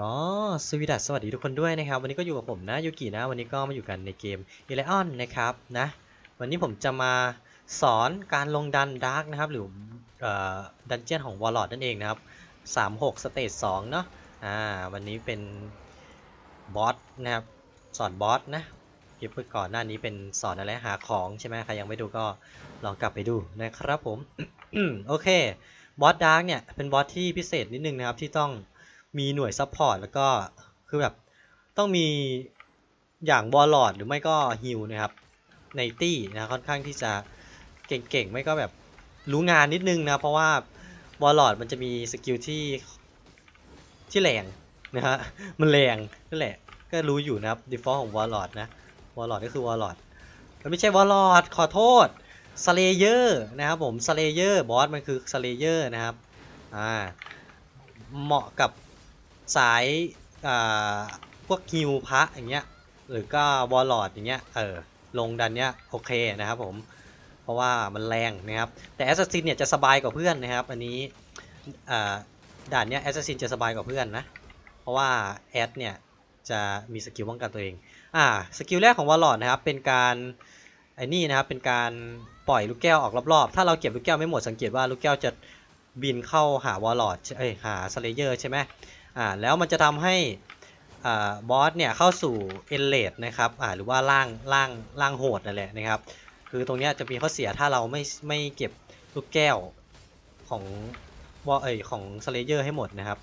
ก็สวีดัสสวัสดีทุกคนด้วยนะครับ วันนี้ก็อยู่กับผมนะยูกินะ วันนี้ก็มาอยู่กันในเกม e l e o n นนะครับนะ วันนี้ผมจะมาสอนการลงดันดาร์กนะครับ หรือดันเจียนของ Warlord นั่นเองนะครับ 36 สเตจ2เนาะอ่าวันนี้เป็นบอสนะครับ สอนบอสนะคลิปก่อนหน้านี้เป็นสอนอะไรหาของใช่ไหมใครยังไม่ดูก็ลองกลับไปดูนะครับผมโอเคบอสดาร์กเนี่ยเป็นบอสที่พิเศษนิดนึงนะครับที่ต้อง มีหน่วยซัพพอร์ตแล้วก็คือแบบต้องมีอย่างบอลลอดหรือไม่ก็ฮิลนะครับในตี้นะค่อนข้างที่จะเก่งๆ ไม่ก็แบบรู้งานนิดนึงนะ เพราะว่าบอลลอดมันจะมีสกิลที่ที่แรงนะฮะมันแรงนั่นแหละก็รู้อยู่นะครับ default ของวอลลอดนะวอลลอดก็คือวอลลอดมันไม่ใช่วอลลอดขอโทษสเลเยอร์นะครับผมสเลเยอร์บอสมันคือสเลเยอร์นะครับอ่าเหมาะกับ สายพวกฮิวพระอย่างเงี้ยหรือก็วอลลอดอย่างเงี้ยเออลงดันเนี้ยโอเคนะครับผมเพราะว่ามันแรงนะครับแต่แอสซัสซินเนี่ยจะสบายกว่าเพื่อนนะครับอันนี้ด่านเนี้ยแอสซัสซินจะสบายกว่าเพื่อนนะเพราะว่าแอดเนี่ยจะมีสกิลป้องกันตัวเองอ่าสกิลแรกของวอลลอดนะครับเป็นการไอ้นี่นะครับเป็นการปล่อยลูกแก้วออกรอบๆ ถ้าเราเก็บลูกแก้วไม่หมดสังเกตว่าลูกแก้วจะบินเข้าหาวอลลอดเอ้ยหาสเลเยอร์ใช่ไหม อ่าแล้วมันจะทำให้อ่าบอสเนี่ยเข้าสู่เอเลดนะครับอ่าหรือว่าล่างล่างล่างโหดนั่นแหละนะครับ คือตรงเนี้ยจะมีข้อเสียถ้าเราไม่ไม่เก็บลูกแก้วของวอเอยของสเลเยอร์ให้หมดนะครับ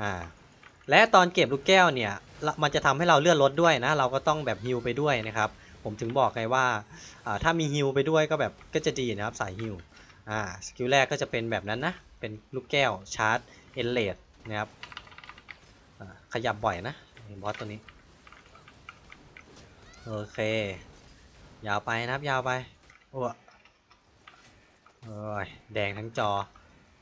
อ่าและตอนเก็บลูกแก้วเนี่ยมันจะทำให้เราเลื่อนลดด้วยนะ เราก็ต้องแบบฮิวไปด้วยนะครับ ผมถึงบอกไงว่าอ่าถ้ามีฮิลไปด้วยก็แบบก็จะดีนะครับสายฮิลอ่าสกิลแรกก็จะเป็นแบบนั้นนะ เป็นลูกแก้วชาร์จเอเลดนะครับ ขยับบ่อยนะบอสตัวนี้ โอเค ยาวไปนะครับ ยาวไปโอ้โอ้ยแดงทั้งจอ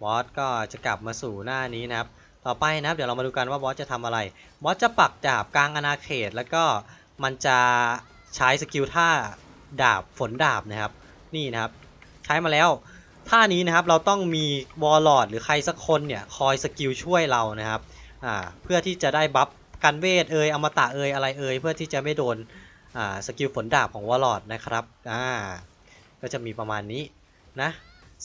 บอสก็จะกลับมาสู่หน้านี้นะครับ ต่อไปนะครับ เดี๋ยวเรามาดูกันว่าบอสจะทำอะไร บอสจะปักดาบกลางอาณาเขต แล้วก็มันจะใช้สกิลท่าดาบฝนดาบนะครับ นี่นะครับ ใช้มาแล้วท่านี้นะครับเราต้องมีวอลลอดหรือใครสักคนเนี่ยคอยสกิลช่วยเรานะครับ อ่าเพื่อที่จะได้บัฟกันเวทเอยอมตะเอยอะไรเอยเพื่อที่จะไม่โดนอ่าสกิลฝนดาบของวอลลอดนะครับอ่าก็จะมีประมาณนี้นะ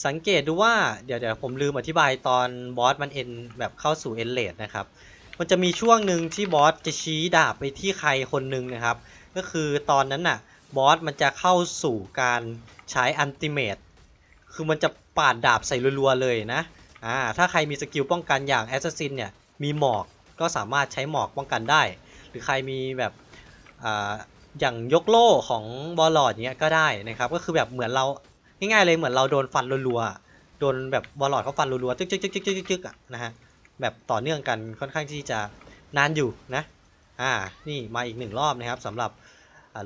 สังเกตดูว่าเดี๋ยวเดี๋ยวผมลืมอธิบายตอนบอสมันเอ็นแบบเข้าสู่เอ็นเลดนะครับมันจะมีช่วงหนึ่งที่บอสจะชี้ดาบไปที่ใครคนหนึ่งนะครับ ก็คือตอนนั้นน่ะบอสมันจะเข้าสู่การใช้อันติเมตคือมันจะปาดดาบใส่รัวๆเลยนะอ่าถ้าใครมีสกิลป้องกันอย่างแอสซัสซินเนี่ย มีหมอกก็สามารถใช้หมอกป้องกันได้ หรือใครมีแบบออย่างยกโล่ของบอลลอดเนี้ยก็ได้นะครับ ก็คือแบบเหมือนเราง่ายๆเลยเหมือนเราโดนฟันรัวๆโดนแบบบอลลอดเขาฟันรัวๆจึ๊กจึ๊กจึ๊กจึ๊กจึ๊กจึ๊กอะนะฮะแบบต่อเนื่องกันค่อนข้างที่จะนานอยู่นะอ่านี่มาอีกหนึ่งรอบนะครับสำหรับ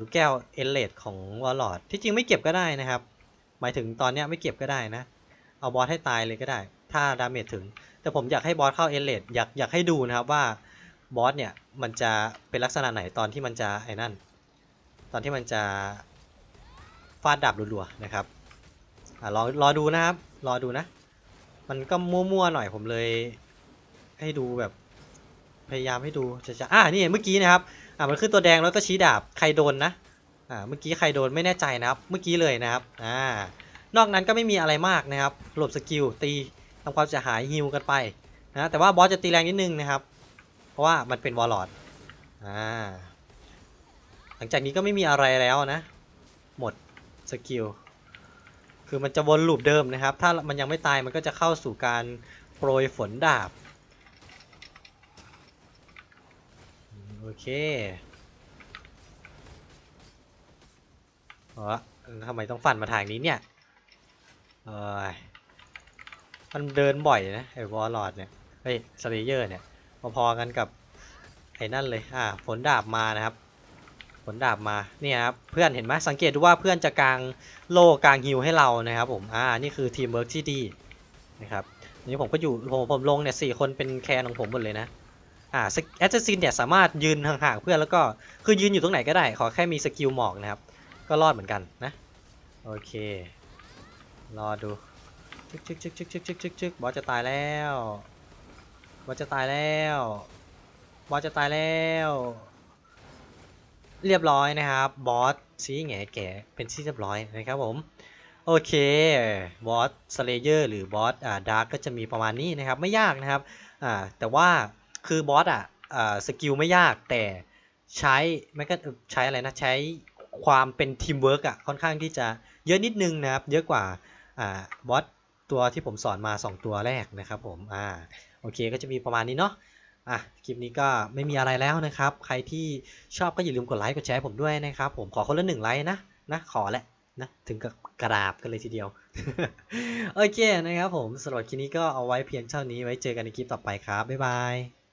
ลูกแก้วเอเลดของวอลลอดที่จริงไม่เก็บก็ได้นะครับ หมายถึงตอนเนี้ยไม่เก็บก็ได้นะ เอาบอสให้ตายเลยก็ได้ ถ้าดาเมจถึง แต่ผมอยากให้บอสเข้าเอเลดอยากอยากให้ดูนะครับว่าบอสเนี่ยมันจะเป็นลักษณะไหนตอนที่มันจะไอ้นั่น ตอนที่มันจะฟาดดาบรัวๆนะครับอ่ารอรอดูนะครับรอดูนะ มันก็มั่วๆหน่อยผมเลยให้ดูแบบพยายามให้ดูจะจะอ่านี่เมื่อกี้นะครับอ่ามันขึ้นตัวแดงแล้วก็ชี้ดาบใครโดนนะอ่าเมื่อกี้ใครโดนไม่แน่ใจนะครับ เมื่อกี้เลยนะครับอ่านอกนั้นก็ไม่มีอะไรมากนะครับหลบสกิลตี ทำความเสียหายฮิวกันไปนะแต่ว่าบอสจะตีแรงนิดนึงนะครับ เพราะว่ามันเป็นวอลลอดอ่าหลังจากนี้ก็ไม่มีอะไรแล้วนะ หมดสกิลคือมันจะวนลูปเดิมนะครับ ถ้ามันยังไม่ตายมันก็จะเข้าสู่การโปรยฝนดาบโอเคเอ๋อทำไมต้องฟันมาทางนี้เนี่ยเอ้ย มันเดินบ่อยนะไอ้วอลลอดเนี่ยเฮ้ยสเลเยอร์เนี่ยพอๆกันกับไอ้นั่นเลยอ่าฝนดาบมานะครับฝนดาบมาเนี่ยครับเพื่อนเห็นไหมสังเกตดูว่าเพื่อนจะกลางโล่กางฮิวให้เรานะครับผมอ่านี่คือทีมเวิร์กที่ดีนะครับนี่ผมก็อยู่ผมผมลงเนี่ยสี่คนเป็นแคนของผมหมดเลยนะอ่าแอสซินเนี่ยสามารถยืนห่างๆเพื่อนแล้วก็คือยืนอยู่ตรงไหนก็ได้ ขอแค่มีสกิลหมอกนะครับ ก็รอดเหมือนกันนะ โอเค รอดู ชึกชึกชึกชึกชึกชึกชึกชึกบอสจะตายแล้วบอสจะตายแล้วบอสจะตายแล้ว เรียบร้อยนะครับบอสซีแง่แก่เป็นที่เรียบร้อยนะครับผมโอเคบอสสเลเยอร์หรือบอสอ่าดาร์กก็จะมีประมาณนี้นะครับไม่ยากนะครับอ่าแต่ว่าคือบอสอะอ่าสกิลไม่ยากแต่ใช้ไม่ก็ใช้อะไรนะใช้ความเป็นทีมเวิร์กอะค่อนข้างที่จะเยอะนิดนึงนะครับ เยอะกว่าอ่าบอส ตัวที่ผมสอนมา 2 ตัวแรกนะครับผมอ่าโอเคก็จะมีประมาณนี้เนาะอะคลิปนี้ก็ไม่มีอะไรแล้วนะครับ ใครที่ชอบก็อย่าลืมกดไลค์กดแชร์ผมด้วยนะครับ ผมขอคนละหนึ่งไลค์นะนะขอแหละนะถึงกับกราบกันเลยทีเดียว โอเคนะครับผมสำหรับคลิปนี้ก็เอาไว้เพียงเท่านี้ไว้เจอกันในคลิปต่อไปครับ บ๊ายบาย